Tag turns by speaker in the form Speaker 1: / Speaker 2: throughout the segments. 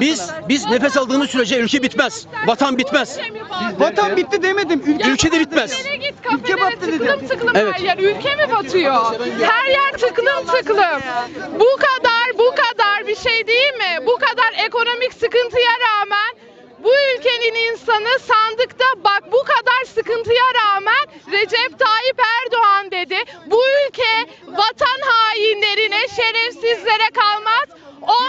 Speaker 1: ben
Speaker 2: Biz
Speaker 1: sana.
Speaker 2: biz nefes aldığımız sürece ülke bitmez. Vatan bitmez.
Speaker 1: Vatan bitti demedim. Ülke,
Speaker 2: Ülke de bitmez.
Speaker 3: Git
Speaker 1: Ülke battı dedi.
Speaker 3: tıklım tıklım
Speaker 2: Evet.
Speaker 3: her yer. Ülke mi batıyor? Her yer tıklım tıklım. Bu kadar bu kadar bir şey değil mi? Bu kadar ekonomik sıkıntıya rağmen bu ülkenin insanı sandıkta bak bu kadar sıkıntıya rağmen Recep Tayyip Erdoğan dedi. Bu ülke vatan hainlerine, şerefsizlere kalmaz.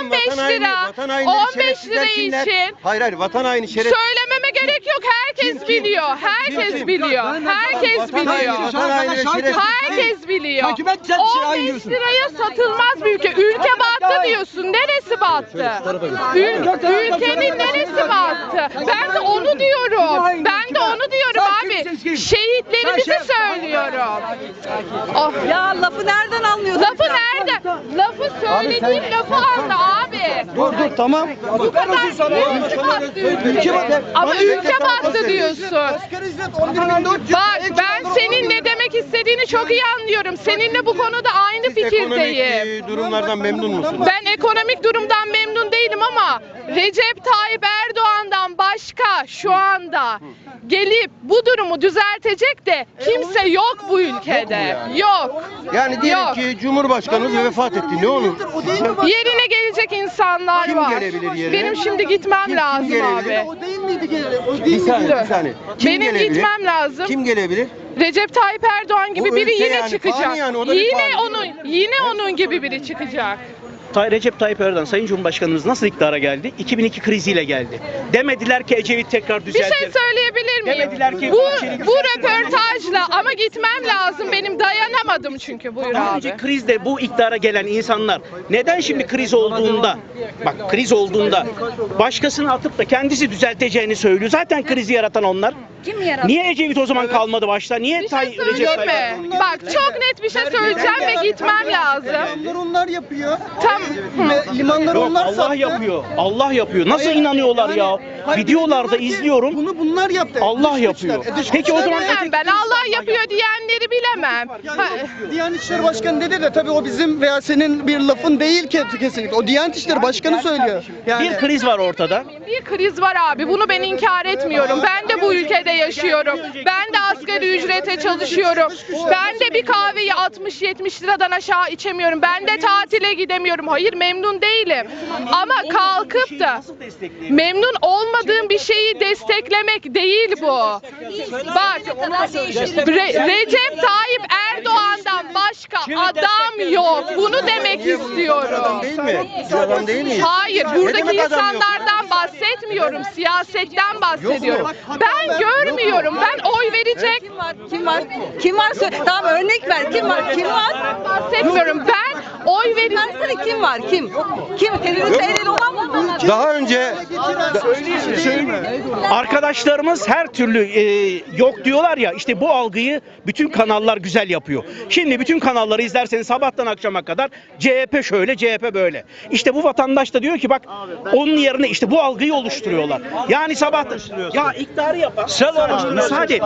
Speaker 3: 15
Speaker 4: Vatan haini,
Speaker 3: lira,
Speaker 4: vatan hainleri,
Speaker 3: 15
Speaker 4: şerefsizler
Speaker 3: lira
Speaker 4: kimler?
Speaker 3: için
Speaker 4: Hayır hayır vatan haini şeref.
Speaker 3: Söylememe gerek yok. Herkes
Speaker 4: Kim, kim?
Speaker 3: biliyor. Herkes
Speaker 4: Kim, kim?
Speaker 3: biliyor. Herkes
Speaker 4: Vatan
Speaker 3: biliyor.
Speaker 4: haini, vatan haini şeref.
Speaker 3: Herkes biliyor.
Speaker 1: Takip et, sen bir şey
Speaker 3: 15
Speaker 1: aynıyorsun.
Speaker 3: liraya satılmaz bir ülke. Ülke battı diyorsun. Neresi battı? Ül- ülkenin? Ben de onu diyorum. Ben de onu diyorum abi. Şehitlerimizi söylüyorum. Oh.
Speaker 5: Ya lafı nereden anlıyorsun?
Speaker 3: Lafı nerede? Lafı söylediğim lafı anla abi.
Speaker 1: Dur dur tamam.
Speaker 3: Bu kadar ülke battı ülke. Ama ülke battı diyorsun.
Speaker 1: Asgari ücret 11.400.
Speaker 3: Bak ben senin ne demek istediğini çok iyi anlıyorum. Seninle bu konuda aynı
Speaker 4: ekonomik
Speaker 3: fikirdeyim.
Speaker 4: e, durumlardan memnun musunuz?
Speaker 3: Ben ekonomik durumdan memnun değilim ama Recep Tayyip Erdoğan'dan başka şu anda gelip bu durumu düzeltecek de kimse yok bu ülkede. Yok.
Speaker 4: Yani diyelim
Speaker 3: Yok.
Speaker 4: ki Cumhurbaşkanımız vefat etti. Ne olur?
Speaker 3: Yerine gelecek insanlar
Speaker 4: Kim
Speaker 3: var.
Speaker 4: gelebilir yerine?
Speaker 3: Benim şimdi gitmem
Speaker 4: kim
Speaker 3: lazım
Speaker 4: gelebilir?
Speaker 3: abi.
Speaker 1: O değil miydi geri? O
Speaker 4: Bir
Speaker 1: değil miydi?
Speaker 4: saniye, bir saniye. Kim
Speaker 3: Benim
Speaker 4: gelebilir?
Speaker 3: gitmem lazım.
Speaker 4: Kim gelebilir?
Speaker 3: Recep Tayyip Erdoğan gibi
Speaker 4: O
Speaker 3: biri
Speaker 4: ülke
Speaker 3: yine
Speaker 4: yani,
Speaker 3: çıkacak.
Speaker 4: yani, o da bir
Speaker 3: yine onun yine onun gibi biri çıkacak.
Speaker 6: Tay Recep Tayyip Erdoğan Sayın Cumhurbaşkanımız nasıl iktidara geldi? 2002 kriziyle geldi. Demediler ki Ecevit tekrar
Speaker 3: Bir şey söyleyebilir miyim?
Speaker 6: Demediler ki
Speaker 3: Bu
Speaker 6: Bahçeli
Speaker 3: bu röportajla ama gitmem lazım. Benim dayanamadım çünkü. Buyur
Speaker 6: Daha
Speaker 3: abi.
Speaker 6: önce krizde bu iktidara gelen insanlar neden şimdi kriz olduğunda bak kriz olduğunda başkasını atıp da kendisi düzelteceğini söylüyor. Zaten krizi yaratan onlar.
Speaker 5: Kim yarattı?
Speaker 6: Niye Ecevit o zaman kalmadı başta? Niye
Speaker 3: Bir
Speaker 6: Tay
Speaker 3: şey
Speaker 6: Recep
Speaker 3: söyleyeyim
Speaker 6: Tayyip
Speaker 3: mi? Bak çok net bir şey söyleyeceğim ve gitmem lazım.
Speaker 1: Limanları onlar yapıyor.
Speaker 3: Tam
Speaker 1: Ve limanları
Speaker 6: Yok
Speaker 1: onlar
Speaker 6: Allah
Speaker 1: sattı.
Speaker 6: yapıyor. Allah yapıyor. Nasıl
Speaker 1: Hayır,
Speaker 6: inanıyorlar
Speaker 1: yani-
Speaker 6: ya?
Speaker 1: Hayır,
Speaker 6: Videolarda
Speaker 1: diyorlar ki,
Speaker 6: izliyorum.
Speaker 1: Bunu bunlar yaptı.
Speaker 6: Allah yapıyor.
Speaker 1: E, dış
Speaker 6: Peki o zaman
Speaker 3: bilemem ben. Allah yapıyor diyenleri bilemem.
Speaker 1: Yani
Speaker 3: Ha,
Speaker 1: Diyanet İşleri Başkanı dedi de tabii o bizim veya senin bir lafın değil ki kesinlikle. O Diyanet İşleri Başkanı söylüyor. Yani
Speaker 6: Bir kriz var ortada.
Speaker 3: Bir kriz var abi. Bunu ben inkar etmiyorum. Ben de bu ülkede yaşıyorum. Ben de asgari ücrete çalışıyorum. Ben de bir kahveyi 60-70 liradan aşağı içemiyorum. Ben de tatile gidemiyorum. Hayır memnun değilim. Ama kalkıp da memnun olmadığım bir şeyi desteklemek değil bu. Bak Re- Recep Tayyip Erdoğan'dan başka adam yok. Bunu demek istiyorum.
Speaker 4: Değil mi? Biz adam değil miyiz?
Speaker 3: Hayır, buradaki
Speaker 4: demek adam yok?
Speaker 3: insanlardan bahsetmiyorum, siyasetten bahsediyorum. Ben görmüyorum, ben oy verecek
Speaker 5: Kim var? Kim var? Kim var? Söyle. Tamam örnek ver. Kim var? Kim var?
Speaker 3: bahsetmiyorum. Ben oy verecek.
Speaker 5: Versene kim var? Kim? Kim? Terörist el olan mı?
Speaker 4: Daha önce
Speaker 6: Arkadaşlarımız her türlü e, yok diyorlar ya işte bu algıyı bütün kanallar güzel yapıyor. Şimdi bütün kanalları izlerseniz sabahtan akşama kadar CHP şöyle CHP böyle. İşte bu vatandaş da diyor ki bak onun yerine işte bu algıyı oluşturuyorlar. Yani sabah ya iktidarı yapan sen müsaade et.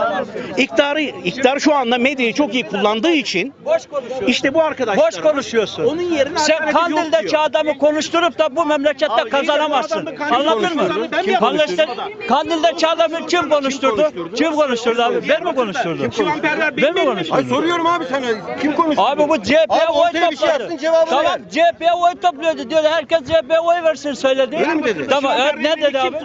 Speaker 6: İktidarı, iktidar şu anda medyayı çok iyi kullandığı için
Speaker 7: Boş konuşuyorsun.
Speaker 6: işte bu arkadaşlar
Speaker 7: Boş konuşuyorsun.
Speaker 6: Onun yerine
Speaker 7: Sen Kandil'deki adamı konuşturup da bu memlekette
Speaker 6: Abi,
Speaker 7: kazanamazsın.
Speaker 6: bu
Speaker 7: Anladın mı?
Speaker 6: konuşturdu. Ben mi
Speaker 7: Kandil'de,
Speaker 6: konuşturdum?
Speaker 7: Kandil'deki adamı kim konuşturdu? Kim konuşturdu abi? Ben mi konuşturdum? Ben mi
Speaker 4: Ay
Speaker 7: konuşturdum?
Speaker 4: soruyorum abi sana. Kim konuştu?
Speaker 7: Abi bu CHP'ye
Speaker 4: Abi
Speaker 7: oy
Speaker 4: ortaya bir şey
Speaker 7: topladı.
Speaker 4: yapsın, cevabını
Speaker 7: tamam. CHP'ye oy topluyordu diyor. Herkes CHP'ye oy versin söyledi.
Speaker 4: Öyle mi dedi?
Speaker 7: Tamam evet, ne dedi abi?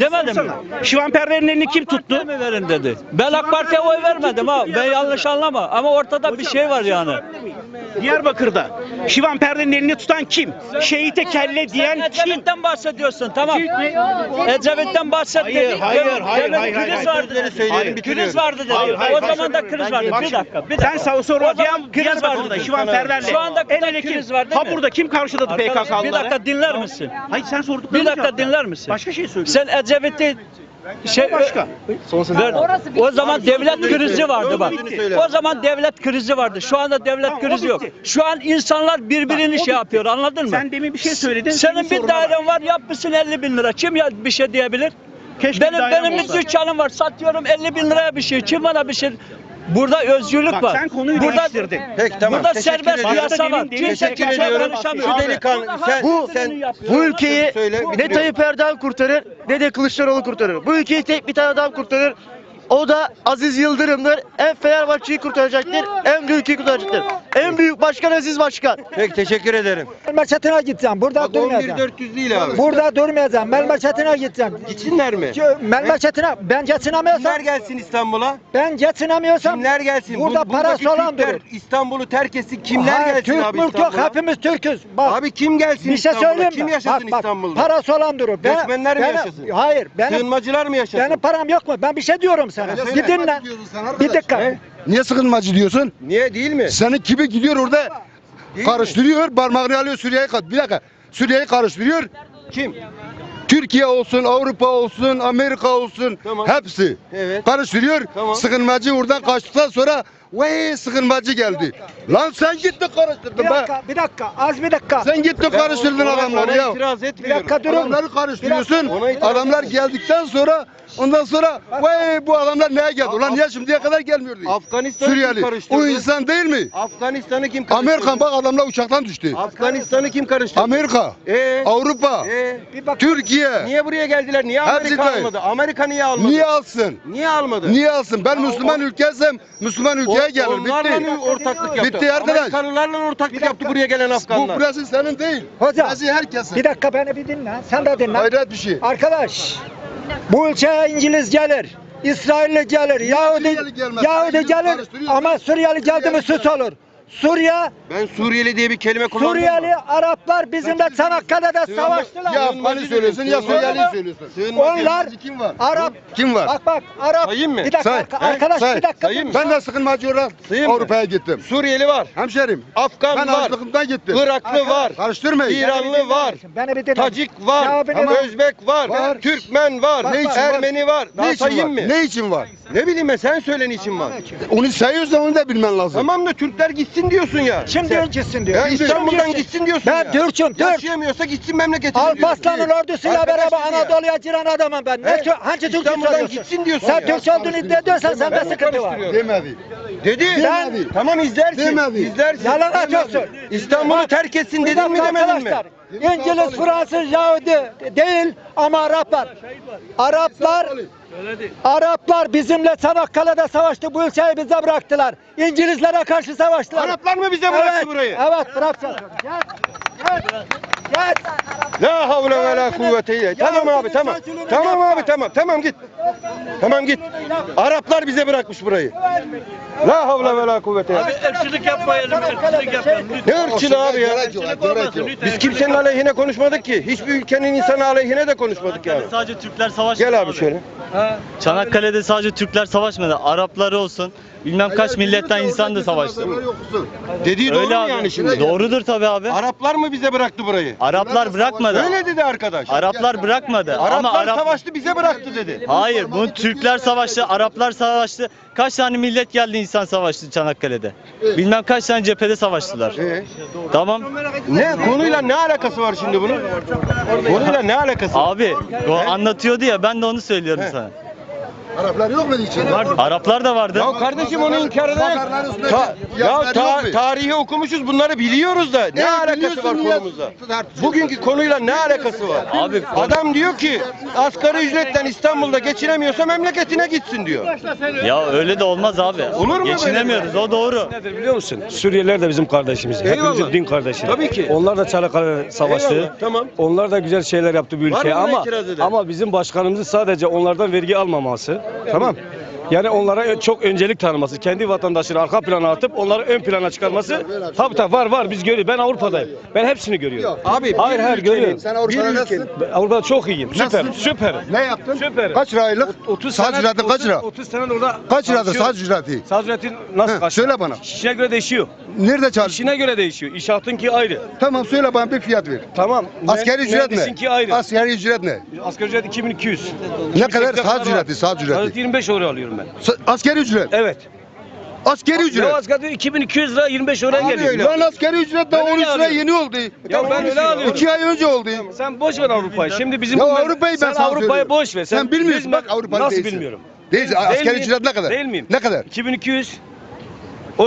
Speaker 7: Demedim mi?
Speaker 6: Şivan Perver'in elini kim tuttu?
Speaker 7: Mi verin dedi. Ben AK Parti'ye oy vermedim ha. Ben yanlış anlama. Ama ortada bir şey var yani.
Speaker 6: Diyarbakır'da Şivan Perver'in elini tutan kim? Şehite kelle diyen
Speaker 7: Sen
Speaker 6: kim?
Speaker 7: Ecevit'ten bahsediyorsun tamam. Ecevit'ten bahsettin.
Speaker 6: Hayır, hayır, hayır, hayır,
Speaker 7: kriz
Speaker 6: hayır.
Speaker 7: vardı dedi.
Speaker 4: Söyleyelim,
Speaker 7: Hayır,
Speaker 4: bitiriyorum.
Speaker 7: Kriz vardı dedi.
Speaker 6: Hayır, hayır,
Speaker 7: o
Speaker 6: hayır.
Speaker 7: zaman da kriz vardı. Bir dakika, bir
Speaker 6: Sen
Speaker 7: dakika.
Speaker 6: sağ sonra
Speaker 7: O zaman kriz
Speaker 6: Diyarbakır'da
Speaker 7: vardı.
Speaker 6: Şivan Perver'le.
Speaker 7: Şu anda
Speaker 6: el ele
Speaker 7: kriz
Speaker 6: kim?
Speaker 7: var değil
Speaker 6: Ha
Speaker 7: mi?
Speaker 6: burada kim karşıladı
Speaker 7: Arkadaş,
Speaker 6: PKK'lıları?
Speaker 7: Bir dakika dinler misin?
Speaker 6: Hayır sen sorduklarını
Speaker 7: Bir dakika
Speaker 6: cevap ver.
Speaker 7: dinler misin?
Speaker 6: Başka şey söyle.
Speaker 7: Sen Ecevit'i şey
Speaker 6: başka.
Speaker 7: Ver. O zaman devlet krizi vardı bak. O zaman devlet krizi vardı. Şu anda devlet krizi yok. Şu an insanlar birbirini şey yapıyor anladın mı?
Speaker 6: Sen demin bir şey söyledin.
Speaker 7: Senin bir dairen var yapmışsın 50 bin lira. Kim ya bir şey diyebilir?
Speaker 6: Keşke
Speaker 7: benim benim bir dükkanım var satıyorum 50 bin liraya bir şey. Kim bana bir şey
Speaker 8: Burada özgürlük
Speaker 6: Bak
Speaker 8: var.
Speaker 6: sen konuyu
Speaker 8: burada,
Speaker 6: değiştirdin.
Speaker 4: Peki tamam.
Speaker 8: Burada
Speaker 4: teşekkür
Speaker 8: serbest
Speaker 4: ediyorum.
Speaker 8: piyasa var. Kimse
Speaker 4: Teşekkür
Speaker 8: kimseye
Speaker 4: ediyorum.
Speaker 8: konuşamıyor.
Speaker 4: Şu delikanlı sen
Speaker 8: Bu-
Speaker 4: sen
Speaker 9: Bu ülkeyi
Speaker 4: Söyle,
Speaker 9: ne
Speaker 4: bitiriyorum.
Speaker 9: Tayyip Erdoğan kurtarır ne de Kılıçdaroğlu kurtarır. Bu ülkeyi tek bir tane adam kurtarır. O da Aziz Yıldırım'dır. En Fenerbahçe'yi kurtaracaktır. En büyük ülkeyi kurtaracaktır. En büyük başkan Aziz Başkan.
Speaker 4: Peki teşekkür ederim.
Speaker 10: Memleketine gideceğim. Burada
Speaker 4: Bak
Speaker 10: durmayacağım.
Speaker 4: 11400 değil abi.
Speaker 10: Burada durmayacağım. Memleketine gideceğim.
Speaker 4: Gitsinler mi?
Speaker 10: Memleketine ben geçinemiyorsam
Speaker 4: Kimler gelsin İstanbul'a?
Speaker 10: ben geçinemiyorsam
Speaker 4: Kimler gelsin?
Speaker 10: Burada
Speaker 4: Bu- buradaki
Speaker 10: parası olan
Speaker 4: Türkler
Speaker 10: durur.
Speaker 4: İstanbul'u terk etsin. Kimler
Speaker 10: Hayır,
Speaker 4: gelsin
Speaker 10: Türk
Speaker 4: abi
Speaker 10: mülk yok.
Speaker 4: İstanbul'a?
Speaker 10: Hepimiz Türk'üz. Bak.
Speaker 4: Abi kim gelsin
Speaker 10: bir şey
Speaker 4: İstanbul'a?
Speaker 10: söyleyeyim
Speaker 4: Kim
Speaker 10: mi?
Speaker 4: yaşasın
Speaker 10: bak, bak,
Speaker 4: İstanbul'da?
Speaker 10: Parası olan durur. Ben-
Speaker 4: Göçmenler mi
Speaker 10: benim-
Speaker 4: yaşasın?
Speaker 10: Hayır. Benim,
Speaker 4: Sığınmacılar mı yaşasın?
Speaker 10: benim param yok mu? Ben bir şey diyorum sana.
Speaker 4: Söyle.
Speaker 10: Bir dinle. Bir dakika.
Speaker 4: Ne?
Speaker 11: Niye sıkılmacı diyorsun?
Speaker 4: Niye değil mi?
Speaker 11: Senin gibi gidiyor orada
Speaker 4: Değil
Speaker 11: karıştırıyor, parmağını alıyor Suriye'yi kat. Bir dakika. Suriye'yi karıştırıyor.
Speaker 4: Kim?
Speaker 11: Türkiye olsun, Avrupa olsun, Amerika olsun
Speaker 4: Tamam.
Speaker 11: hepsi
Speaker 4: Evet.
Speaker 11: karıştırıyor.
Speaker 4: Tamam.
Speaker 11: Sıkılmacı oradan kaçtıktan sonra vay sıkılmacı geldi. Lan sen gittin karıştırdın
Speaker 10: Bir
Speaker 11: be.
Speaker 10: dakika. Bir dakika. Az bir dakika.
Speaker 11: Sen gittin karıştırdın adamları ya.
Speaker 10: Bir dakika durun.
Speaker 11: Adamları karıştırıyorsun. Adamlar geldikten sonra ondan sonra vay bu adamlar neye geldi? Ulan niye şimdiye kadar gelmiyordu?
Speaker 4: Afganistan'ı kim
Speaker 11: Suriyeli.
Speaker 4: karıştırdı?
Speaker 11: O insan değil mi?
Speaker 4: Afganistan'ı kim karıştırdı?
Speaker 11: Amerika bak adamlar uçaktan düştü.
Speaker 4: Afganistan'ı kim karıştırdı?
Speaker 11: Amerika,
Speaker 4: Ee,
Speaker 11: Avrupa,
Speaker 4: ee,
Speaker 10: Bir bak.
Speaker 11: Türkiye.
Speaker 4: niye buraya geldiler? Niye
Speaker 11: Hepsi
Speaker 4: Amerika
Speaker 11: kayıp.
Speaker 4: almadı? Amerika niye almadı?
Speaker 11: Niye alsın?
Speaker 4: Niye almadı?
Speaker 11: Niye alsın? Ben Müslüman ülkeysem Müslüman ülkeye gelir.
Speaker 4: Onlarla
Speaker 11: Bitti.
Speaker 4: mı ortaklık yaptı?
Speaker 11: Bitti arkadaş.
Speaker 4: Amerikalılarla ortaklık yaptı buraya gelen
Speaker 11: Bu
Speaker 4: Afganlar.
Speaker 11: burası senin değil.
Speaker 10: Hocam.
Speaker 11: Burası herkesin.
Speaker 10: Bir dakika beni bir dinle. Sen de dinle.
Speaker 11: Hayret bir şey.
Speaker 10: Arkadaş, bu ülkeye İngiliz gelir, İsrailli gelir, Yahudi,
Speaker 11: Suriyeli gelmez?
Speaker 10: Yahudi gelir
Speaker 11: karıştırıyor.
Speaker 10: ama Suriyeli geldi mi sus olur. Suriye,
Speaker 4: Ben Suriyeli diye bir kelime kullandım
Speaker 10: Suriyeli
Speaker 4: mı?
Speaker 10: Araplar bizimle Çanakkale'de savaştılar.
Speaker 11: Ya Afgan'ı söylüyorsun ya Suriyeli'yi söylüyorsun.
Speaker 10: Onlar
Speaker 11: Kim var?
Speaker 10: Arap,
Speaker 11: Kim var?
Speaker 10: bak bak Arap.
Speaker 4: Sayayım mı?
Speaker 10: Bir dakika
Speaker 11: Say.
Speaker 10: arka- arkadaş
Speaker 11: Say.
Speaker 10: bir dakika.
Speaker 4: Sayayım mı?
Speaker 11: Ben de sıkılmacı olarak
Speaker 4: Sayayım mı?
Speaker 11: Avrupa'ya gittim.
Speaker 4: Suriyeli var.
Speaker 11: Hemşerim.
Speaker 4: Afgan
Speaker 11: Ben
Speaker 4: var.
Speaker 11: açlıkımdan gittim.
Speaker 4: Iraklı var.
Speaker 11: Karıştırmayın.
Speaker 4: İranlı var.
Speaker 10: Beni bir dinle.
Speaker 4: Tacik var.
Speaker 10: Dinle.
Speaker 4: Özbek var.
Speaker 11: Var.
Speaker 4: Türkmen var.
Speaker 11: Ne için var?
Speaker 4: Ermeni var. Daha
Speaker 11: Ne için
Speaker 4: sayayım
Speaker 11: var? Ne için var?
Speaker 4: Ne bileyim ben sen söyle niçin var.
Speaker 11: Onu sayıyorsan onu da bilmen lazım.
Speaker 4: Tamam da Türkler gitsin diyorsun ya.
Speaker 10: Kim
Speaker 4: Sen-
Speaker 10: diyor gitsin diyor.
Speaker 4: Ya
Speaker 10: Kim
Speaker 4: İstanbul'dan
Speaker 10: diyor?
Speaker 4: gitsin diyorsun
Speaker 10: Ben
Speaker 4: ya.
Speaker 10: Türk'üm, Türk.
Speaker 4: Yaşayamıyorsa gitsin memleketine
Speaker 10: Alparslan'ın
Speaker 4: diyorsun.
Speaker 10: ordusuyla
Speaker 4: Arkadaş
Speaker 10: beraber
Speaker 4: ya.
Speaker 10: Anadolu'ya giren adamım ben. Ne,
Speaker 4: He?
Speaker 10: tür- hangi Türk'ü
Speaker 4: İstanbul'dan gitsin diyorsun
Speaker 10: Sen
Speaker 4: ya.
Speaker 10: Türkçe olduğunu iddia ediyorsan sende sıkıntı var.
Speaker 4: karıştırıyorum?
Speaker 11: Demedi.
Speaker 4: Dedi.
Speaker 10: Ben-
Speaker 11: Demedi.
Speaker 4: Tamam izlersin.
Speaker 11: Demedi.
Speaker 4: İzlersin.
Speaker 10: Yalan atıyorsun.
Speaker 4: İstanbul'u terk etsin dedin mi demedin mi?
Speaker 10: Arkadaşlar, İngiliz, Fransız, Yahudi değil ama Araplar. Araplar Araplar bizimle Çanakkale'de savaştı. Bu ülkeyi bize bıraktılar. İngilizlere karşı savaştılar.
Speaker 4: Araplar mı bize bıraktı
Speaker 10: evet,
Speaker 4: burayı?
Speaker 10: Evet bıraktılar. Gel. Gel. Gel.
Speaker 4: La havle ve la kuvvete illa. Tamam abi tamam. Tamam abi tamam. Tamam git. Tamam git. Araplar bize bırakmış burayı. La havle ve la kuvvete illa.
Speaker 8: Irkçılık yapmayalım, ırkçılık yapmayalım.
Speaker 4: Ne ırkçılığı abi ya? Biz kimsenin aleyhine konuşmadık ki. Hiçbir ülkenin insanı aleyhine de konuşmadık yani.
Speaker 12: Sadece Türkler savaşmadı.
Speaker 4: Gel abi şöyle.
Speaker 12: Çanakkale'de sadece Türkler savaşmadı. Arapları olsun. Bilmem kaç milletten insan da savaştı.
Speaker 4: Dediği doğru
Speaker 12: Öyle
Speaker 4: mu
Speaker 12: abi.
Speaker 4: yani şimdi?
Speaker 12: Doğrudur tabii abi.
Speaker 4: Araplar mı bize bıraktı burayı?
Speaker 12: Araplar bırakmadı.
Speaker 4: Öyle dedi arkadaş.
Speaker 12: Araplar bırakmadı. Ama
Speaker 4: Araplar
Speaker 12: Arap
Speaker 4: savaştı bize bıraktı dedi.
Speaker 12: Hayır, bu Türkler savaştı, Araplar savaştı. Kaç tane millet geldi insan savaştı Çanakkale'de. Bilmem kaç tane cephede savaştılar.
Speaker 4: Ee,
Speaker 12: Tamam.
Speaker 4: ne konuyla ne alakası var şimdi bunun? Konuyla ne alakası var?
Speaker 12: Abi, o anlatıyordu ya ben de onu söylüyorum
Speaker 4: He.
Speaker 12: sana.
Speaker 11: Araplar yok mu içinde?
Speaker 12: Araplar da vardı.
Speaker 4: Ya kardeşim onu inkar
Speaker 11: üstünde
Speaker 4: Ta- ya ta- tarihi okumuşuz bunları biliyoruz da ne
Speaker 11: Evet,
Speaker 4: alakası var konumuzla? Bugünkü konuyla ne alakası var?
Speaker 12: Abi
Speaker 4: Adam diyor ki asgari ücretten İstanbul'da geçinemiyorsa memleketine gitsin diyor.
Speaker 12: ya öyle de olmaz abi.
Speaker 4: Olur mu?
Speaker 12: Geçinemiyoruz o doğru.
Speaker 7: Nedir biliyor musun? Suriyeliler de bizim kardeşimiz.
Speaker 4: Eyvallah.
Speaker 7: Hepimizin din kardeşi.
Speaker 4: Tabii ki.
Speaker 7: Onlar da Çanakkale savaştı.
Speaker 4: Eyvallah, tamam.
Speaker 7: Onlar da güzel şeyler yaptı bu ülkeye ama ama bizim başkanımızın sadece onlardan vergi almaması. Tamam? Yani onlara çok öncelik tanıması, kendi vatandaşını arka plana atıp onları ön plana çıkarması. Tabii tabii var var biz görüyoruz. Ben Avrupa'dayım. Ben hepsini görüyorum.
Speaker 4: Abi
Speaker 7: Hayır hayır görüyorum.
Speaker 11: Sen Avrupa'da nasılsın?
Speaker 7: Avrupa'da çok iyiyim. Süper. Süper.
Speaker 11: Ne yaptın?
Speaker 7: Süper.
Speaker 11: Kaç lira aylık?
Speaker 7: 30
Speaker 11: Saç ücreti kaç lira?
Speaker 7: 30 sene orada
Speaker 11: Kaç liradır saç ücreti?
Speaker 7: Saç ücreti nasıl kaç?
Speaker 11: söyle bana.
Speaker 7: İşine göre değişiyor.
Speaker 11: Nerede çalışıyorsun?
Speaker 7: İşine göre değişiyor. İnşaatınki ayrı.
Speaker 11: Tamam söyle bana bir fiyat ver.
Speaker 7: Tamam.
Speaker 11: Askeri ücret ne?
Speaker 7: Ayrı.
Speaker 11: Asgari ücret ne?
Speaker 7: Asgari ücret 2200.
Speaker 11: Ne kadar?
Speaker 7: 28'e
Speaker 11: Saat ücreti, saat ücreti.
Speaker 7: Saat 25 euro alıyorum ben.
Speaker 11: Sa- Askeri ücret.
Speaker 7: Evet.
Speaker 11: Askeri
Speaker 7: Ya
Speaker 11: ücret.
Speaker 7: asgari 2200 lira 25 euroya
Speaker 4: Abi
Speaker 7: geliyor.
Speaker 4: öyle.
Speaker 11: Lan askeri ücret daha
Speaker 7: öyle
Speaker 11: 13 lira
Speaker 7: alıyorum.
Speaker 11: yeni oldu.
Speaker 7: Ya ben öyle alıyorum.
Speaker 11: 2 ay önce oldu.
Speaker 7: Sen boş ver Avrupa'yı. Şimdi bizim
Speaker 11: Ya
Speaker 7: bu mem-
Speaker 11: Avrupa'yı ben
Speaker 7: sen
Speaker 11: sana
Speaker 7: Avrupa'yı
Speaker 11: söylüyorum.
Speaker 7: boş ver.
Speaker 11: Sen bilmiyorsun,
Speaker 7: biz
Speaker 11: bak Avrupa'yı
Speaker 7: Nasıl
Speaker 11: değilsin.
Speaker 7: bilmiyorum?
Speaker 11: Değilsin.
Speaker 7: Değil
Speaker 11: Asgari
Speaker 7: miyim?
Speaker 11: ücret ne kadar?
Speaker 7: Değil miyim?
Speaker 11: Ne kadar?
Speaker 7: 2200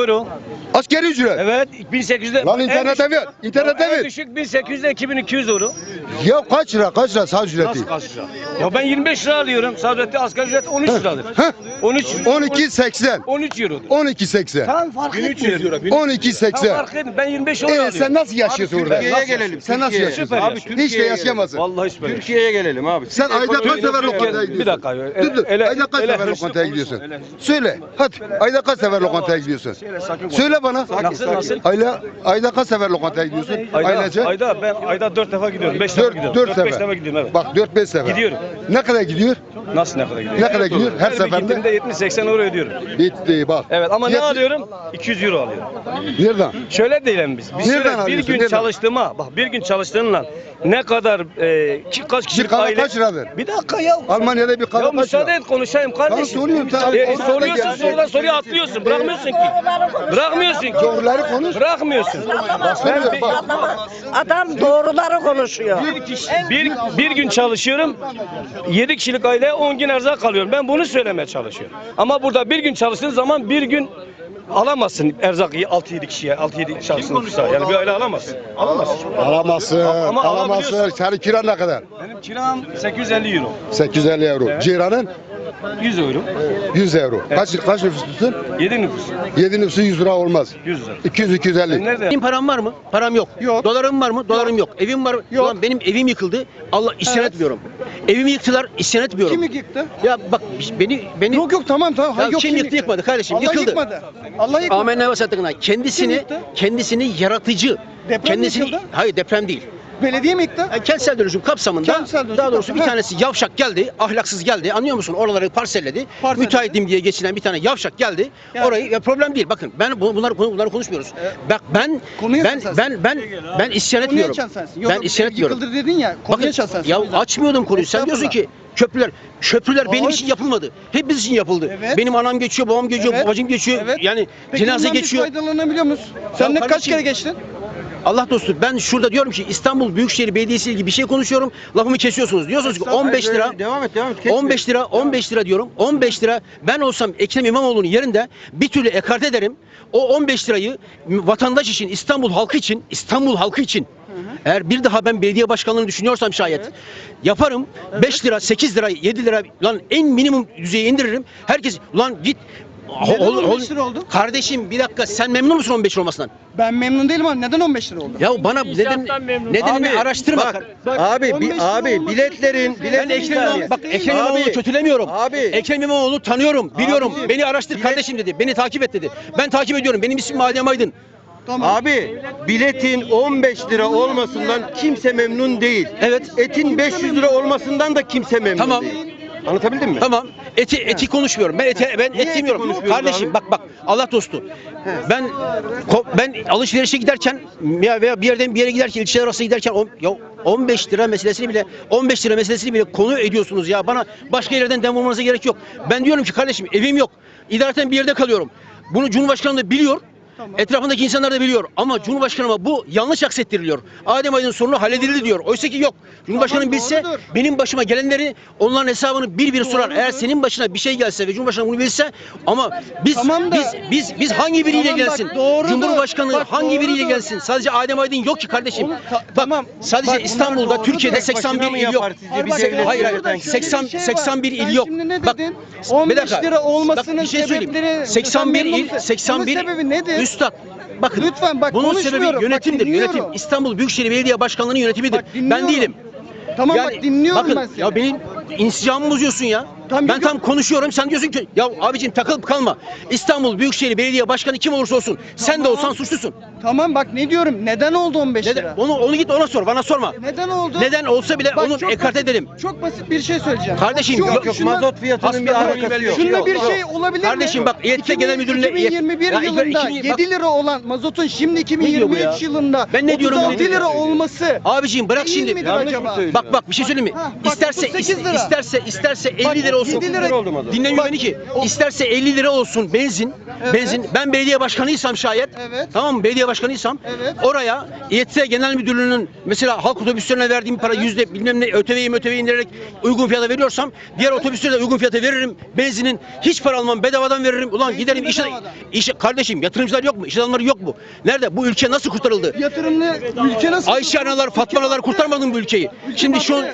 Speaker 7: euro.
Speaker 11: Asgari ücret.
Speaker 7: Evet 1800'de.
Speaker 11: Lan
Speaker 7: en
Speaker 11: internete
Speaker 7: düşük-
Speaker 11: ver. İnternete
Speaker 7: En
Speaker 11: ver.
Speaker 7: düşük 1800 ile 2200 euro.
Speaker 11: Ya kaç lira? Kaç lira saat ücreti?
Speaker 7: Nasıl kaç lira? Ya ben 25 lira alıyorum. Sadece asgari ücret 13 liradır.
Speaker 11: Heh.
Speaker 7: 13
Speaker 11: 12.80.
Speaker 7: 13 euro.
Speaker 11: 12.80.
Speaker 7: Tam fark 1300 euro. Tam
Speaker 11: 12.80.
Speaker 7: fark edin. Ben 25 euro
Speaker 11: Ee,
Speaker 7: alıyorum.
Speaker 11: sen nasıl yaşıyorsun orada?
Speaker 4: Türkiye'ye gelelim.
Speaker 11: Sen nasıl
Speaker 4: Türkiye'ye.
Speaker 11: yaşıyorsun?
Speaker 7: Süper
Speaker 11: Abi hiç de yaşayamazsın.
Speaker 7: Vallahi süper.
Speaker 4: Türkiye'ye gelelim abi.
Speaker 11: Sen ayda kaç sefer lokantaya gidiyorsun?
Speaker 7: Bir dakika.
Speaker 11: Dur dur.
Speaker 7: Ele-
Speaker 11: Ayda kaç sefer lokantaya gidiyorsun? Söyle. Hadi. Ayda kaç sefer lokantaya gidiyorsun?
Speaker 7: Sakin konuş.
Speaker 11: Söyle bana.
Speaker 7: Nasıl nasıl?
Speaker 11: Ayda ayda kaç sefer lokantaya gidiyorsun?
Speaker 7: Ayda,
Speaker 11: Ailece.
Speaker 7: ayda ben ayda 4 defa gidiyorum. 5 defa
Speaker 11: 4
Speaker 7: gidiyorum.
Speaker 11: 4
Speaker 7: 5
Speaker 11: sefer.
Speaker 7: defa gidiyorum evet.
Speaker 11: Bak 4 5 sefer.
Speaker 7: Gidiyorum.
Speaker 11: Ne kadar gidiyor?
Speaker 7: Nasıl ne kadar gidiyor?
Speaker 11: Ne kadar gidiyor? Her
Speaker 7: bir
Speaker 11: seferinde.
Speaker 7: gittiğimde 70-80 euro ödüyorum.
Speaker 11: Bitti bak.
Speaker 7: Evet ama ne
Speaker 11: Yet-
Speaker 7: alıyorum? 200 euro alıyorum.
Speaker 11: Nereden?
Speaker 7: Şöyle diyelim biz. biz
Speaker 11: Nereden
Speaker 7: şöyle bir gün
Speaker 11: nereden?
Speaker 7: çalıştığıma, bak bir gün çalıştığınla ne kadar e, ki, kaç
Speaker 11: Bir
Speaker 7: kişilik
Speaker 11: kahve
Speaker 7: aile...
Speaker 11: kaç liradır?
Speaker 7: Bir dakika ya.
Speaker 11: Almanya'da bir kahve
Speaker 7: Ya
Speaker 11: kaç
Speaker 7: müsaade
Speaker 11: lira?
Speaker 7: et konuşayım kardeşim.
Speaker 11: Tamam, soruyorum, tamam.
Speaker 7: E, soruyorsun sorudan soruya atlıyorsun. Bırakmıyorsun ki. Bırakmıyorsun ki.
Speaker 11: Doğruları konuş.
Speaker 7: Bırakmıyorsun. Ben bir-
Speaker 11: bak.
Speaker 5: Adam doğruları konuşuyor.
Speaker 7: bir, kişi, bir, bir gün çalışıyorum. 7 kişilik aileye 10 gün erzak alıyorum. Ben bunu söylemeye çalışıyorum. Ama burada bir gün çalıştığın zaman bir gün alamazsın erzakı 6-7 kişiye, 6-7 şahsın nüfusa. Yani bir aile alamazsın. Alamazsın.
Speaker 11: Alamazsın.
Speaker 7: Ama
Speaker 11: Alamazsın.
Speaker 7: alabiliyorsun.
Speaker 11: Senin kiran ne kadar?
Speaker 7: Benim kiram 850 euro.
Speaker 11: 850 euro. Ciranın
Speaker 7: 100 euro.
Speaker 11: 100 euro. Kaç kaç nüfuslusun?
Speaker 7: 7 nüfus.
Speaker 11: 7 nüfusu 100 lira olmaz.
Speaker 7: 100 lira.
Speaker 11: 200 250.
Speaker 7: Nerede?
Speaker 2: Benim param var mı? Param yok.
Speaker 1: Yok.
Speaker 2: Dolarım var mı? Dolarım yok. Evim var mı?
Speaker 1: Yok.
Speaker 2: Ulan benim evim yıkıldı. Allah isyan
Speaker 1: Evet.
Speaker 2: etmiyorum. Evimi yıktılar, isyan etmiyorum.
Speaker 1: Kim yıktı?
Speaker 2: Ya bak beni beni
Speaker 1: Yok yok tamam tamam.
Speaker 2: Ya
Speaker 1: Ha, yok,
Speaker 2: kim yıktı yıkmadı kardeşim?
Speaker 1: Allah
Speaker 2: Yıkıldı.
Speaker 1: yıkmadı. Allah yıkmadı.
Speaker 2: Amenna ve sattığına kendisini
Speaker 1: Kim yıktı?
Speaker 2: kendisini yaratıcı
Speaker 1: Deprem mi
Speaker 2: kendisini
Speaker 1: yıkıldı?
Speaker 2: hayır deprem değil.
Speaker 1: Belediye mi yıktı?
Speaker 2: Yani kentsel dönüşüm kapsamında
Speaker 1: Kentsel dönüşüm
Speaker 2: daha doğrusu bir
Speaker 1: kapsamında.
Speaker 2: tanesi yavşak geldi, ahlaksız geldi. Anlıyor musun? Oraları parselledi.
Speaker 1: Parselledi.
Speaker 2: Müteahhitim diye geçinen bir tane yavşak geldi.
Speaker 1: Yani.
Speaker 2: Orayı ya problem değil. Bakın ben bu- bunları bunları konuşmuyoruz. Bak ben
Speaker 1: Konuyu
Speaker 2: ben ben ben ben isyan etmiyorum.
Speaker 1: açan sensin. Yok,
Speaker 2: Ben isyan etmiyorum.
Speaker 1: Yıkıldı dedin ya. Konuyu
Speaker 2: Bakın
Speaker 1: açan sensin.
Speaker 2: ya
Speaker 1: O yüzden.
Speaker 2: açmıyordum konuyu. Sen diyorsun ki köprüler köprüler benim
Speaker 1: Hayır.
Speaker 2: için yapılmadı. Hepimiz için yapıldı.
Speaker 1: Evet.
Speaker 2: Benim anam geçiyor, babam geçiyor,
Speaker 1: Evet.
Speaker 2: babacım geçiyor.
Speaker 1: Evet.
Speaker 2: Yani
Speaker 1: Peki
Speaker 2: cenaze
Speaker 1: bundan biz
Speaker 2: geçiyor.
Speaker 1: faydalanabiliyor musun? Sen ne kaç
Speaker 2: kardeşim,
Speaker 1: kere geçtin?
Speaker 2: Allah dostu ben şurada diyorum ki İstanbul Büyükşehir Belediyesi ile ilgili bir şey konuşuyorum. Lafımı kesiyorsunuz. Diyorsunuz ki 15 lira
Speaker 4: Devam et devam et. Kesme.
Speaker 2: 15 lira 15 lira diyorum. 15 lira ben olsam Ekrem İmamoğlu'nun yerinde bir türlü ekart ederim. O 15 lirayı vatandaş için, İstanbul halkı için, İstanbul halkı için eğer bir daha ben belediye başkanlığını düşünüyorsam şayet yaparım. 5 lira, 8 lira, 7 lira lan en minimum düzeye indiririm. Herkes lan git
Speaker 1: Neden
Speaker 2: Ol- ol-
Speaker 1: 15 lira oldu?
Speaker 2: Kardeşim bir dakika sen memnun musun 15 lira olmasından?
Speaker 1: Ben memnun değilim ama neden 15 lira oldu?
Speaker 2: Ya bana neden nedenini
Speaker 4: Abi,
Speaker 2: araştırma.
Speaker 4: bak, abi, bi-
Speaker 1: 15 lira
Speaker 4: abi biletlerin,
Speaker 2: Ben
Speaker 4: biletlerin
Speaker 2: Ekrem İmamoğlu, bak Ekrem İmamoğlu'nu
Speaker 4: Abi,
Speaker 2: kötülemiyorum.
Speaker 4: abi.
Speaker 2: Ekrem İmamoğlu'nu tanıyorum, biliyorum.
Speaker 4: Abicim,
Speaker 2: Beni araştır
Speaker 4: bilet-
Speaker 2: kardeşim dedi. Beni takip et dedi. Ben takip ediyorum. Benim ismim Adem Aydın.
Speaker 1: Tamam.
Speaker 4: Abi biletin 15 lira olmasından kimse memnun değil.
Speaker 2: Evet.
Speaker 4: Etin 500 lira olmasından da kimse memnun
Speaker 2: Tamam.
Speaker 4: değil. Anlatabildim mi?
Speaker 2: Tamam. Eti eti konuşmuyorum. Ben eti ben et yemiyorum. Kardeşim bak bak Allah dostu. Ben ben alışverişe giderken ya veya bir yerden bir yere giderken ilçeler arası giderken on, ya 15 lira meselesini bile 15 lira meselesini bile konu ediyorsunuz ya. Bana başka yerlerden dem vurmanıza gerek yok. Ben diyorum ki kardeşim evim yok. İdareten bir yerde kalıyorum. Bunu Cumhurbaşkanı da biliyor. Etrafındaki insanlar da biliyor ama Cumhurbaşkanıma bu yanlış aksettiriliyor. Adem Aydın sorunu halledildi diyor. Oysa ki yok. Cumhurbaşkanı
Speaker 1: Tamam,
Speaker 2: bilse
Speaker 1: doğrudur.
Speaker 2: benim başıma gelenleri onların hesabını bir bir sorar.
Speaker 1: Doğrudur.
Speaker 2: Eğer senin başına bir şey gelse ve Cumhurbaşkanı bunu bilse ama biz
Speaker 1: Tamam da-
Speaker 2: biz biz biz hangi biriyle
Speaker 1: Tamam bak,
Speaker 2: gelsin?
Speaker 1: doğrudur.
Speaker 2: Cumhurbaşkanı
Speaker 1: Bak,
Speaker 2: hangi biriyle
Speaker 1: doğrudur.
Speaker 2: gelsin? Sadece Adem Aydın yok ki kardeşim.
Speaker 1: Oğlum, ta-
Speaker 2: Bak,
Speaker 1: tamam.
Speaker 2: sadece
Speaker 1: Bak, bunlar
Speaker 2: İstanbul'da
Speaker 1: doğrudur.
Speaker 2: Türkiye'de
Speaker 1: Tek
Speaker 2: 81
Speaker 4: başına mı
Speaker 2: il yok.
Speaker 4: yapar sizce?
Speaker 1: Hayır, bak,
Speaker 2: hayır,
Speaker 1: şurada
Speaker 2: hayır.
Speaker 1: şöyle
Speaker 2: 80
Speaker 1: bir şey var.
Speaker 2: 81 il
Speaker 1: Sen
Speaker 2: yok.
Speaker 1: Şimdi ne
Speaker 2: Bak,
Speaker 1: dedin?
Speaker 2: bir
Speaker 1: 15
Speaker 2: dakika.
Speaker 1: lira olmasının
Speaker 2: bir şey söyleyeyim.
Speaker 1: sebepleri
Speaker 2: 81
Speaker 1: Sen
Speaker 2: il,
Speaker 1: memnun
Speaker 2: 81
Speaker 1: Bunun sebebi nedir?
Speaker 2: Üstad Bakın
Speaker 1: Lütfen bak,
Speaker 2: bunun
Speaker 1: konuşmuyorum.
Speaker 2: sebebi
Speaker 1: Bak,
Speaker 2: yönetimdir.
Speaker 1: dinliyorum.
Speaker 2: Yönetim İstanbul Büyükşehir Belediye Başkanlığı'nın yönetimidir.
Speaker 1: Bak, dinliyorum.
Speaker 2: ben değilim.
Speaker 1: Tamam bak dinliyorum
Speaker 2: bakın,
Speaker 1: ben seni.
Speaker 2: Ya benim insicamımı bozuyorsun ya.
Speaker 1: Tamam,
Speaker 2: ben tam konuşuyorum sen diyorsun ki ya abicim takılıp kalma. İstanbul Büyükşehir Belediye Başkanı kim olursa olsun sen de
Speaker 1: Tamam.
Speaker 2: olsan suçlusun.
Speaker 1: Tamam bak ne diyorum? Neden oldu 15
Speaker 2: Neden?
Speaker 1: lira?
Speaker 2: Onu onu git ona sor bana sorma.
Speaker 1: Neden oldu?
Speaker 2: Neden olsa bile
Speaker 1: Bak,
Speaker 2: onu ekart edelim.
Speaker 1: Çok basit bir şey söyleyeceğim.
Speaker 2: Kardeşim,
Speaker 1: Şu-
Speaker 2: yok,
Speaker 4: Yok
Speaker 1: şuna-
Speaker 4: mazot fiyatının bir alakası yok.
Speaker 1: Şunda bir şey olabilir mi?
Speaker 2: Kardeşim bak İETT Genel Müdürlüğüne
Speaker 1: 2021
Speaker 2: Ya,
Speaker 1: yılında
Speaker 2: iki- bak-
Speaker 1: 7 lira olan mazotun şimdi
Speaker 2: diyor bu
Speaker 1: 2023
Speaker 2: ya?
Speaker 1: yılında
Speaker 2: Ben ne diyorum,
Speaker 1: 36
Speaker 2: ne
Speaker 1: lira olması
Speaker 2: Abiciğim bırak şimdi. Bak bak bir şey söyleyeyim mi? İsterse
Speaker 1: 38 lira.
Speaker 2: isterse isterse 50
Speaker 1: Bak,
Speaker 2: lira lira olsun.
Speaker 1: 7 lira
Speaker 4: oldu mu?
Speaker 2: Dinlemiyor beni ki. İsterse 50 lira olsun benzin.
Speaker 1: Evet.
Speaker 2: Benzin. Ben belediye başkanıysam şayet.
Speaker 1: Evet.
Speaker 2: Tamam mı? Belediye başkanıysam.
Speaker 1: Evet.
Speaker 2: Oraya İETT Genel Müdürlüğü'nün mesela halk otobüslerine verdiğim para yüzde bilmem ne öteveyi öteveyi indirerek uygun fiyata veriyorsam diğer otobüslere de uygun fiyata veririm. Benzinin hiç para almam bedavadan veririm. Ulan
Speaker 1: Benzin
Speaker 2: giderim işe,
Speaker 1: bedavadan.
Speaker 2: işe kardeşim yatırımcılar yok mu? İş adamları yok mu? Nerede? Bu ülke nasıl kurtarıldı?
Speaker 1: Yatırımlı ülke nasıl?
Speaker 2: Ayşe analar, Fatma analar kurtarmadı mı bu ülkeyi? Şimdi şu an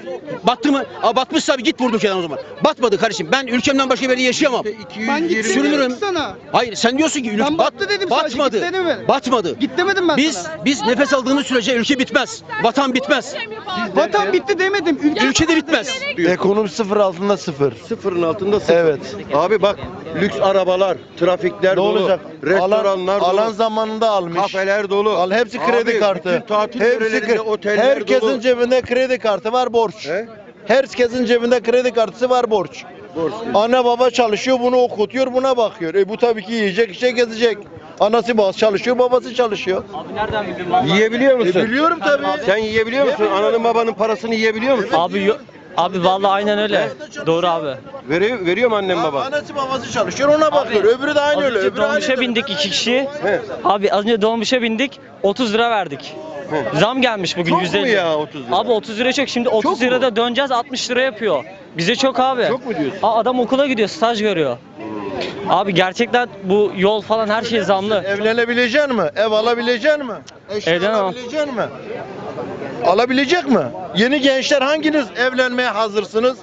Speaker 2: battı mı? Aa, batmışsa abi git vur ülkeden o zaman. Batmadı kardeşim. Ben ülkemden başka bir yerde yaşayamam.
Speaker 1: Ben gittim
Speaker 2: Sürünürüm.
Speaker 1: sana.
Speaker 2: Hayır sen diyorsun ki ülke
Speaker 1: Ben battı dedim sadece,
Speaker 2: batmadı.
Speaker 1: git dedim mi?
Speaker 2: Batmadı.
Speaker 1: Git demedim ben
Speaker 2: Biz
Speaker 1: sana.
Speaker 2: biz nefes aldığımız sürece ülke bitmez. Vatan bitmez.
Speaker 1: Vatan bitti demedim. Ülke,
Speaker 2: Ülke de bitmez.
Speaker 9: Ekonomi sıfır altında sıfır.
Speaker 4: Sıfırın altında sıfır.
Speaker 9: Evet.
Speaker 4: Abi bak lüks arabalar, trafikler
Speaker 9: Ne
Speaker 4: dolu,
Speaker 9: olacak?
Speaker 4: restoranlar
Speaker 9: alan,
Speaker 4: dolu,
Speaker 9: alan zamanında almış.
Speaker 4: kafeler dolu.
Speaker 9: Al hepsi kredi
Speaker 4: Abi,
Speaker 9: kartı.
Speaker 4: Bütün tatil
Speaker 9: hepsi
Speaker 4: yörelerinde
Speaker 9: kre-
Speaker 4: oteller
Speaker 9: Herkesin
Speaker 4: dolu.
Speaker 9: cebinde kredi kartı var borç.
Speaker 4: He?
Speaker 9: Herkesin cebinde kredi kartısı var borç.
Speaker 4: Borç.
Speaker 9: Anne baba çalışıyor bunu okutuyor buna bakıyor. E bu tabii ki yiyecek işe gezecek. Anası bas çalışıyor babası çalışıyor.
Speaker 4: Yiyebiliyor musun?
Speaker 9: E biliyorum tabii.
Speaker 4: Sen yiyebiliyor musun? Ananın babanın parasını yiyebiliyor musun?
Speaker 12: Abi yo- abi vallahi aynen öyle. Doğru abi.
Speaker 4: Veriyor, veriyor mu annem baban?
Speaker 9: Anası babası çalışıyor ona bakıyor. Öbürü de aynı öyle.
Speaker 12: önce
Speaker 9: Öbürü aynı.
Speaker 12: dolmuşa bindik iki kişi.
Speaker 4: He.
Speaker 12: Abi az önce dolmuşa bindik 30 lira verdik. Zam gelmiş bugün
Speaker 4: Çok mu
Speaker 12: 150.
Speaker 4: ya 30 lira?
Speaker 12: Abi 30 lira çok. Şimdi 30
Speaker 4: Çok mu?
Speaker 12: lirada döneceğiz 60 lira yapıyor. Bize çok abi.
Speaker 4: Çok mu diyorsun?
Speaker 12: Aa, adam okula gidiyor, staj görüyor. Abi gerçekten bu yol falan her şey zamlı.
Speaker 9: Evlenebilecek mi? Ev alabilecek mi? Eşya
Speaker 12: Evlenemem.
Speaker 9: alabilecek mi? Alabilecek mi? Yeni gençler hanginiz evlenmeye hazırsınız?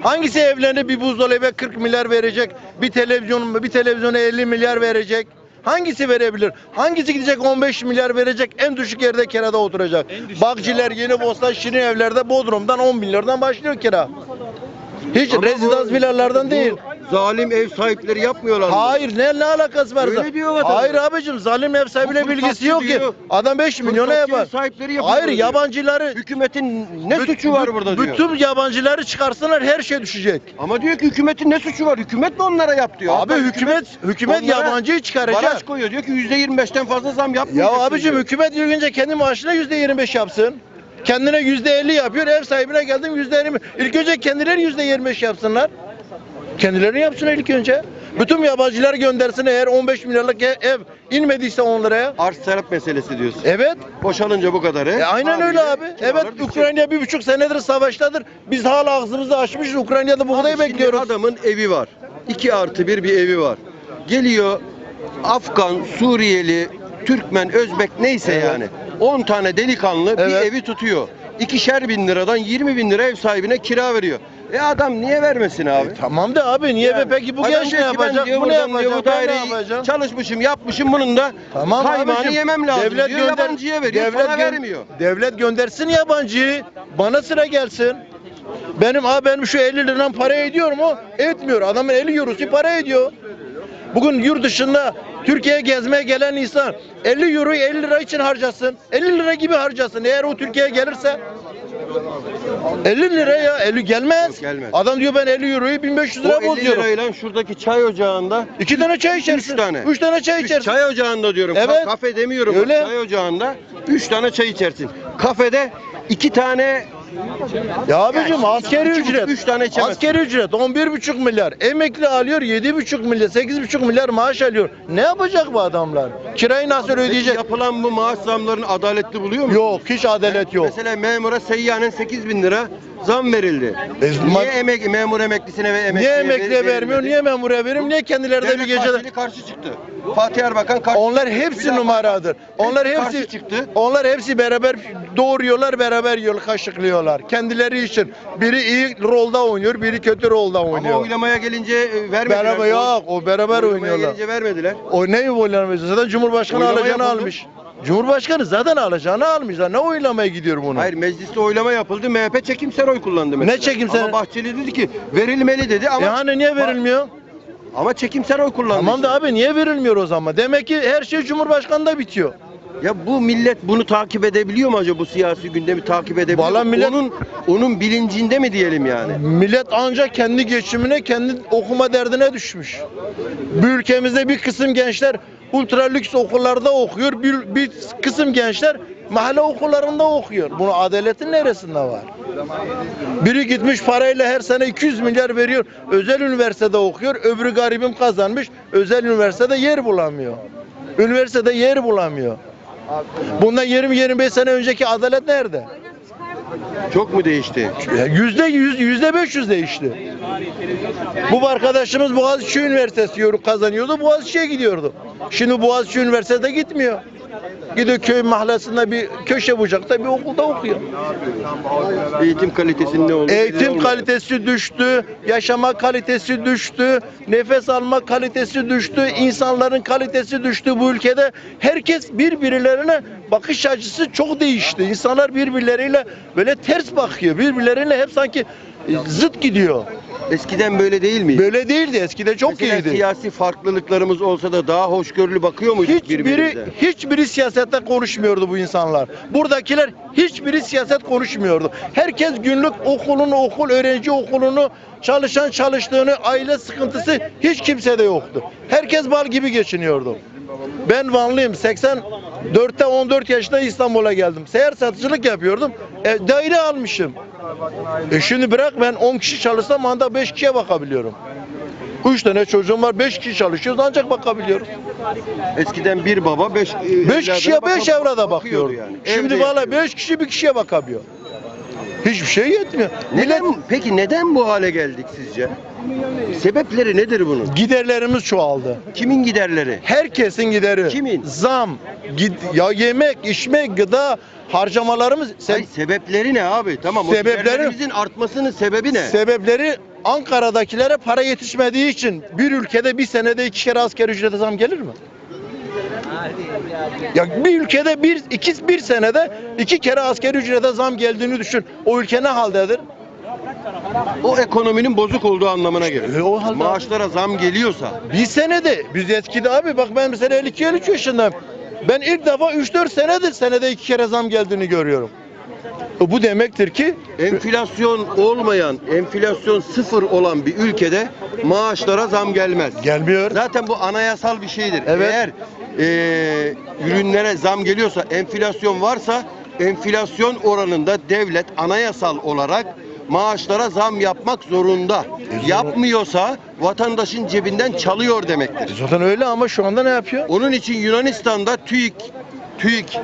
Speaker 9: Hangisi evlenip bir buzdolabı 40 milyar verecek? Bir televizyon bir televizyona 50 milyar verecek? Hangisi verebilir? Hangisi gidecek 15 milyar verecek? En düşük yerde kirada oturacak. Bakçiler, Yeni Bostan, Şirin evlerde Bodrum'dan 10 milyardan başlıyor kira. Hiç
Speaker 4: Ama bu-
Speaker 9: rezidans villalardan
Speaker 4: bu
Speaker 9: değil.
Speaker 4: Zalim ev sahipleri yapmıyorlar mı?
Speaker 9: Hayır ne ne alakası var?
Speaker 4: Öyle diyor vatandaş.
Speaker 9: Hayır abicim zalim ev sahibiyle
Speaker 4: Bu
Speaker 9: bilgisi
Speaker 4: fırsatçı
Speaker 9: yok ki.
Speaker 4: diyor.
Speaker 9: Adam 5 milyona
Speaker 4: Fırsatçı
Speaker 9: yapar.
Speaker 4: sahipleri yapıyor
Speaker 9: Hayır
Speaker 4: diyor.
Speaker 9: yabancıları
Speaker 4: Hükümetin ne
Speaker 9: Büt-
Speaker 4: suçu var burada diyor.
Speaker 9: Bütün yabancıları çıkarsınlar her şey düşecek.
Speaker 4: Ama diyor ki hükümetin ne suçu var? Hükümet mi onlara yap diyor.
Speaker 9: Abi
Speaker 4: Hatta
Speaker 9: hükümet hükümet
Speaker 4: onlara
Speaker 9: yabancıyı çıkaracak.
Speaker 4: Baraj koyuyor diyor ki yüzde yirmi beşten fazla zam
Speaker 9: Ya
Speaker 4: yapmayacaksın
Speaker 9: abicim
Speaker 4: diyor.
Speaker 9: hükümet önce kendi maaşına yüzde 25 yapsın. Kendine yüzde 50 yapıyor. Ev sahibine geldim yüzde 20. İlk önce kendileri yüzde 25 yapsınlar. Kendileri yapsın ilk önce. Bütün yabancılar göndersin eğer 15 milyarlık ev, inmediyse 10 liraya.
Speaker 4: Arz talep meselesi diyorsun.
Speaker 9: Evet.
Speaker 4: Boşalınca bu kadarı.
Speaker 9: E aynen öyle abi. Evet Ukrayna bir buçuk senedir savaştadır. Biz hala ağzımızı açmışız. Ukrayna'da
Speaker 4: Abi şimdi
Speaker 9: bekliyoruz.
Speaker 4: Adamın evi var. 2 artı bir bir evi var. Geliyor Afgan, Suriyeli, Türkmen, Özbek neyse
Speaker 9: Evet.
Speaker 4: yani. 10 tane delikanlı bir
Speaker 9: Evet.
Speaker 4: evi tutuyor. İkişer bin liradan 20 bin lira ev sahibine kira veriyor. E adam niye vermesin abi?
Speaker 9: Tamam da abi niye be
Speaker 4: Yani
Speaker 9: peki bu genç ne yapacak?
Speaker 4: diyor
Speaker 9: Bu ne
Speaker 4: diyor
Speaker 9: yapacak?
Speaker 4: Bu
Speaker 9: Ben ne
Speaker 4: daireyi
Speaker 9: yapacağım?
Speaker 4: çalışmışım, yapmışım bunun da
Speaker 9: Tamam
Speaker 4: kaymağını yemem lazım
Speaker 9: Devlet
Speaker 4: diyor.
Speaker 9: gönder-
Speaker 4: Yabancıya veriyor,
Speaker 9: devlet gön-
Speaker 4: vermiyor.
Speaker 9: Devlet göndersin yabancıyı. Bana sıra gelsin. Benim ha benim şu 50 liram para ediyor mu? Etmiyor. Adamın 50 eurosu para ediyor. Bugün yurt dışında Türkiye'ye gezmeye gelen insan 50 euroyu 50 lira için harcasın. 50 lira gibi harcasın. Eğer o Türkiye'ye gelirse 50 lira ya 50 gelmez.
Speaker 4: Yok, gelmez.
Speaker 9: Adam diyor ben 50 euroyu 1500
Speaker 4: O
Speaker 9: lira
Speaker 4: 50
Speaker 9: bozuyorum.
Speaker 4: lirayla şuradaki çay ocağında
Speaker 9: İki tane çay içersin.
Speaker 4: Üç tane.
Speaker 9: Üç tane çay
Speaker 4: Üç
Speaker 9: içersin.
Speaker 4: Çay ocağında diyorum.
Speaker 9: Evet.
Speaker 4: Ka- Kafe demiyorum.
Speaker 9: Öyle.
Speaker 4: Çay ocağında 3 tane çay içersin. Kafede 2 tane
Speaker 9: Ya abicim askeri ücret.
Speaker 4: üç tane içemezsin.
Speaker 9: Askeri ücret 11,5 milyar. Emekli alıyor 7,5 milyar, 8,5 milyar maaş alıyor. Ne yapacak bu adamlar? Kirayı nasıl ödeyecek?
Speaker 4: yapılan bu maaş zamlarını adaletli buluyor musun?
Speaker 9: Yok, hiç adalet yok.
Speaker 4: Mesela memura seyyanen 8 bin lira zam verildi.
Speaker 9: E,
Speaker 4: niye emek, memur emeklisine ve emekliye
Speaker 9: Niye emekliye
Speaker 4: ver-
Speaker 9: vermiyor?
Speaker 4: verilmedi?
Speaker 9: Niye memura veriyor? Niye kendileri de bir
Speaker 4: Devlet
Speaker 9: gecede?
Speaker 4: Bahçeli karşı çıktı. Fatih Erbakan karşı
Speaker 9: Onlar
Speaker 4: çıktı.
Speaker 9: hepsi
Speaker 4: Bir daha
Speaker 9: numaradır. Onlar
Speaker 4: Hepsi
Speaker 9: hepsi
Speaker 4: karşı çıktı.
Speaker 9: Onlar hepsi beraber doğuruyorlar, beraber yol kaşıklıyorlar. Kendileri için. Biri iyi rolda oynuyor, biri kötü rolda
Speaker 4: Ama
Speaker 9: oynuyor.
Speaker 4: oylamaya gelince e, vermediler.
Speaker 9: Beraber yok, o beraber
Speaker 4: Oylamaya
Speaker 9: oynuyorlar.
Speaker 4: gelince vermediler.
Speaker 9: O ne oylaması? Zaten Cumhurbaşkanı
Speaker 4: Oylama
Speaker 9: alacağını
Speaker 4: yapıldı.
Speaker 9: almış. Cumhurbaşkanı zaten alacağını almış. Lan Ne oylamaya gidiyor bunu?
Speaker 4: Hayır mecliste oylama yapıldı. MHP çekimser oy kullandı mesela.
Speaker 9: Ne çekimser?
Speaker 4: Ama Bahçeli dedi ki verilmeli dedi ama
Speaker 9: E hani niye verilmiyor?
Speaker 4: ama çekimser oy kullandı.
Speaker 9: Tamam da abi niye verilmiyor o zaman? Demek ki her şey Cumhurbaşkanı'nda bitiyor.
Speaker 4: Ya bu millet bunu takip edebiliyor mu acaba bu siyasi gündemi takip edebiliyor
Speaker 9: Vallahi
Speaker 4: mu?
Speaker 9: millet-
Speaker 4: Onun, onun bilincinde mi diyelim yani?
Speaker 9: Millet ancak kendi geçimine, kendi okuma derdine düşmüş. Bu ülkemizde bir kısım gençler ultra lüks okullarda okuyor. Bir, bir kısım gençler mahalle okullarında okuyor. Bunun adaletin neresinde var? Biri gitmiş parayla her sene 200 milyar veriyor. Özel üniversitede okuyor. Öbürü garibim kazanmış. Özel üniversitede yer bulamıyor. Üniversitede yer bulamıyor. Bundan 20-25 sene önceki adalet nerede?
Speaker 4: Çok mu değişti?
Speaker 9: Yüzde yüz, yüzde 500 değişti. Bu arkadaşımız Boğaziçi Üniversitesi yor- kazanıyordu. Boğaziçi'ye gidiyordu. Şimdi Boğaziçi Üniversitede gitmiyor. Gidiyor köy mahallesinde bir köşe bucakta bir okulda okuyor.
Speaker 4: Eğitim kalitesinin ne belli
Speaker 9: Eğitim kalitesi düştü, yaşama kalitesi düştü, nefes alma kalitesi düştü, insanların kalitesi düştü bu ülkede. Herkes birbirlerine bakış açısı çok değişti. İnsanlar birbirleriyle böyle ters bakıyor. Birbirleriyle hep sanki zıt gidiyor.
Speaker 4: Eskiden böyle değil miydi?
Speaker 9: Böyle değildi. Eskide çok
Speaker 4: Mesela
Speaker 9: iyiydi.
Speaker 4: siyasi farklılıklarımız olsa da daha hoşgörülü bakıyor muyduk
Speaker 9: Hiçbiri
Speaker 4: birbirimize?
Speaker 9: hiçbiri siyasette konuşmuyordu bu insanlar. Buradakiler hiçbiri siyaset konuşmuyordu. Herkes günlük okulunu, okul öğrenci okulunu, çalışan çalıştığını, aile sıkıntısı hiç kimsede yoktu. Herkes bal gibi geçiniyordu. Ben Vanlıyım. 84'te 14 yaşında İstanbul'a geldim. Seyyar satıcılık yapıyordum. E, daire almışım. E şimdi bırak ben 10 kişi çalışsam anda 5 kişiye bakabiliyorum. 3 tane çocuğum var, 5 kişi çalışıyoruz ancak bakabiliyoruz.
Speaker 4: Eskiden bir baba beş,
Speaker 9: 5 kişiye 5 evrada bakıyor.
Speaker 4: yani.
Speaker 9: Şimdi
Speaker 4: Evde
Speaker 9: valla
Speaker 4: yapıyor.
Speaker 9: 5 kişi bir kişiye bakabiliyor. Hiçbir şey yetmiyor.
Speaker 4: Neden, peki neden bu hale geldik sizce? Sebepleri nedir bunun?
Speaker 9: Giderlerimiz çoğaldı.
Speaker 4: Kimin giderleri?
Speaker 9: Herkesin gideri.
Speaker 4: Kimin?
Speaker 9: Zam, gid, ya yemek, içmek, gıda harcamalarımız se-
Speaker 4: Hayır, sebepleri ne abi? Tamam o
Speaker 9: Sebepleri-
Speaker 4: giderlerimizin artmasının sebebi ne?
Speaker 9: sebepleri Ankara'dakilere para yetişmediği için bir ülkede bir senede iki kere asker ücrete zam gelir mi? Ya bir ülkede bir iki bir senede iki kere asker ücrete zam geldiğini düşün. O ülke ne haldedir?
Speaker 4: O ekonominin bozuk olduğu anlamına gelir.
Speaker 9: E, o halde
Speaker 4: Maaşlara zam geliyorsa
Speaker 9: Bir senede biz eskide abi bak ben mesela 52 53 yaşındayım. Ben ilk defa 3-4 senedir senede iki kere zam geldiğini görüyorum. E Bu demektir ki
Speaker 4: enflasyon olmayan, enflasyon sıfır olan bir ülkede maaşlara zam gelmez.
Speaker 9: gelmiyor.
Speaker 4: Zaten bu anayasal bir şeydir.
Speaker 9: Evet.
Speaker 4: Eğer eee, ürünlere zam geliyorsa, enflasyon varsa enflasyon oranında devlet anayasal olarak maaşlara zam yapmak zorunda. Yapmıyorsa vatandaşın cebinden çalıyor demektir.
Speaker 9: Zaten öyle ama şu anda ne yapıyor?
Speaker 4: Onun için Yunanistan'da TÜİK TÜİK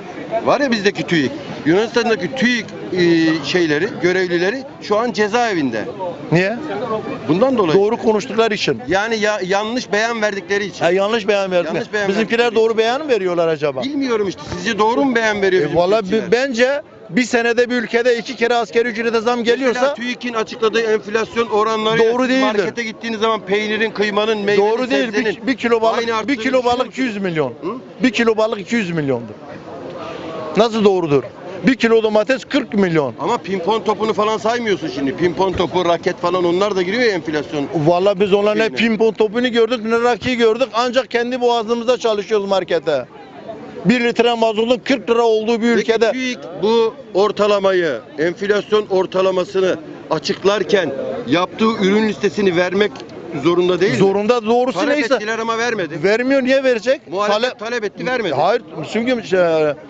Speaker 4: var ya bizdeki TÜİK. Yunanistan'daki TÜİK eee, şeyleri, görevlileri şu an cezaevinde.
Speaker 9: Niye?
Speaker 4: Bundan dolayı.
Speaker 9: Doğru konuştukları için.
Speaker 4: Yani ya, yanlış beyan verdikleri için.
Speaker 9: Ha, yanlış beyan verdiler.
Speaker 4: Yanlış beyan
Speaker 9: Bizimkiler
Speaker 4: verdikleri
Speaker 9: doğru beyan mı veriyorlar acaba?
Speaker 4: Bilmiyorum işte. Sizce doğru mu beyan veriyor?
Speaker 9: E, Valla bence bir senede bir ülkede iki kere askeri ücrete zam
Speaker 4: Mesela
Speaker 9: geliyorsa
Speaker 4: TÜİK'in açıkladığı enflasyon oranları
Speaker 9: Doğru değildir.
Speaker 4: markete gittiğiniz zaman peynirin, kıymanın, meyvenin,
Speaker 9: doğru değil.
Speaker 4: sebzenin
Speaker 9: Bir, bir kilo balık bir
Speaker 4: arttığını
Speaker 9: kilo balık
Speaker 4: düşünüyor
Speaker 9: 200 milyon.
Speaker 4: Hı?
Speaker 9: Bir kilo balık 200 milyondur. Nasıl doğrudur? Bir kilo domates 40 milyon.
Speaker 4: Ama pimpon topunu falan saymıyorsun şimdi. Pimpon topu, raket falan onlar da giriyor ya enflasyon.
Speaker 9: Vallahi biz onların ne
Speaker 4: Şeyine.
Speaker 9: pimpon topunu gördük ne rakiyi gördük ancak kendi boğazımızda çalışıyoruz markete. 1 litre mazotun 40 lira olduğu bir
Speaker 4: Peki
Speaker 9: ülkede
Speaker 4: TÜİK bu ortalamayı, enflasyon ortalamasını açıklarken yaptığı ürün listesini vermek zorunda değil mi?
Speaker 9: zorunda doğrusu
Speaker 4: Talep
Speaker 9: neyse
Speaker 4: ettiler ama vermedi.
Speaker 9: vermiyor niye verecek?
Speaker 4: Muhalefet
Speaker 9: Talep-
Speaker 4: talep etti vermedi.
Speaker 9: Hayır çünkü şey,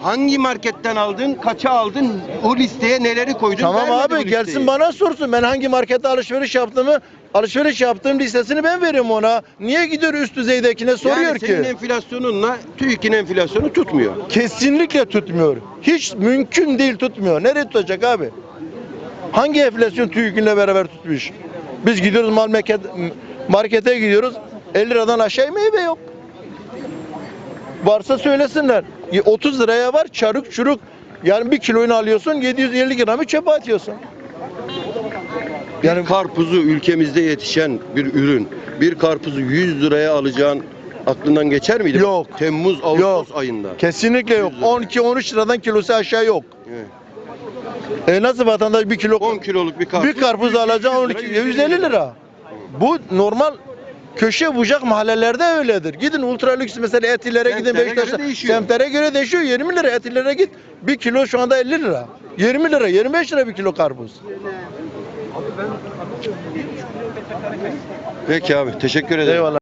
Speaker 4: Hangi marketten aldın, kaça aldın, o listeye neleri koydun?
Speaker 9: Tamam
Speaker 4: vermedi bu
Speaker 9: abi
Speaker 4: listeyi.
Speaker 9: gelsin bana sorsun. Ben hangi markette alışveriş yaptığımı alışveriş yaptığım listesini ben veriyorum ona. Niye gidiyor üst düzeydekine soruyor
Speaker 4: yani
Speaker 9: ki?
Speaker 4: senin enflasyonunla TÜİK'in enflasyonu tutmuyor.
Speaker 9: Kesinlikle tutmuyor. Hiç mümkün değil tutmuyor. Nereye tutacak abi? Hangi enflasyon TÜİK'inle beraber tutmuş? Biz gidiyoruz mal market, markete gidiyoruz. 50 liradan aşağı meyve yok. Varsa söylesinler. 30 liraya var çarık çuruk. Yani bir kiloyunu alıyorsun 750 gramı çöpe atıyorsun.
Speaker 4: Yani karpuzu ülkemizde yetişen bir ürün, bir karpuzu 100 liraya alacağın aklından geçer miydi?
Speaker 9: Yok.
Speaker 4: Temmuz, Ağustos
Speaker 9: Yok.
Speaker 4: ayında.
Speaker 9: Kesinlikle yok. 12-13 liradan kilosu aşağı yok.
Speaker 4: Evet.
Speaker 9: E nasıl vatandaş bir kilo
Speaker 4: 10 kiloluk bir karpuz.
Speaker 9: bir karpuz alacaksın 12 150 lira. Bu normal köşe bucak mahallelerde öyledir. Gidin ultra lüks mesela Etiler'e gidin
Speaker 4: Semtlere
Speaker 9: Beşiktaş'a.
Speaker 4: göre değişiyor.
Speaker 9: Semtlere göre değişiyor. 20 lira Etiler'e git. Bir kilo şu anda 50 lira. 20 lira, 25 lira bir kilo karpuz.
Speaker 4: Peki abi teşekkür ederim.
Speaker 9: Eyvallah.